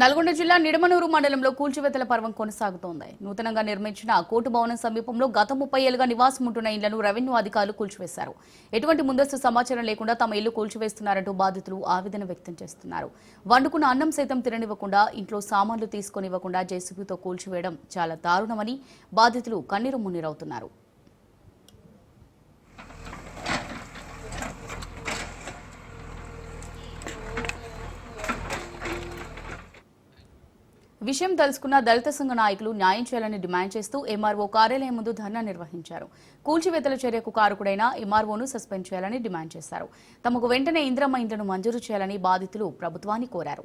నల్గొండ జిల్లా నిడమనూరు మండలంలో కూల్చివేతల పర్వం కొనసాగుతోంది. నూతనంగా నిర్మించిన కోర్టు భవనం సమీపంలో గత ముప్పై ఏళ్ళుగా నివాసం ఉంటున్న ఇళ్ళను రెవెన్యూ అధికారులు కూల్చివేశారు. ఎటువంటి ముందస్తు సమాచారం లేకుండా తమ ఇల్లు కూల్చివేస్తున్నారంటూ బాధితులు ఆవేదన వ్యక్తం చేస్తున్నారు. వండుకున్న అన్నం సైతం తిననివ్వకుండా ఇంట్లో సామాన్లు తీసుకొనివ్వకుండా జేసీబీతో కూల్చివేయడం చాలా దారుణమని బాధితులు కన్నీరు మున్నీరవుతున్నారు. విషయం తెలుసుకున్న దళిత సంఘ నాయకులు న్యాయం చేయాలని డిమాండ్ చేస్తూ ఎంఆర్ఓ కార్యాలయం ముందు ధర్నా నిర్వహించారు. కూల్చివేతల చర్యకు కారకుడైన ఎంఆర్ఓను సస్పెండ్ చేయాలని డిమాండ్ చేశారు. తమకు వెంటనే ఇంద్రమ్మ ఇండ్లను మంజూరు చేయాలని బాధితులు ప్రభుత్వాన్ని కోరారు.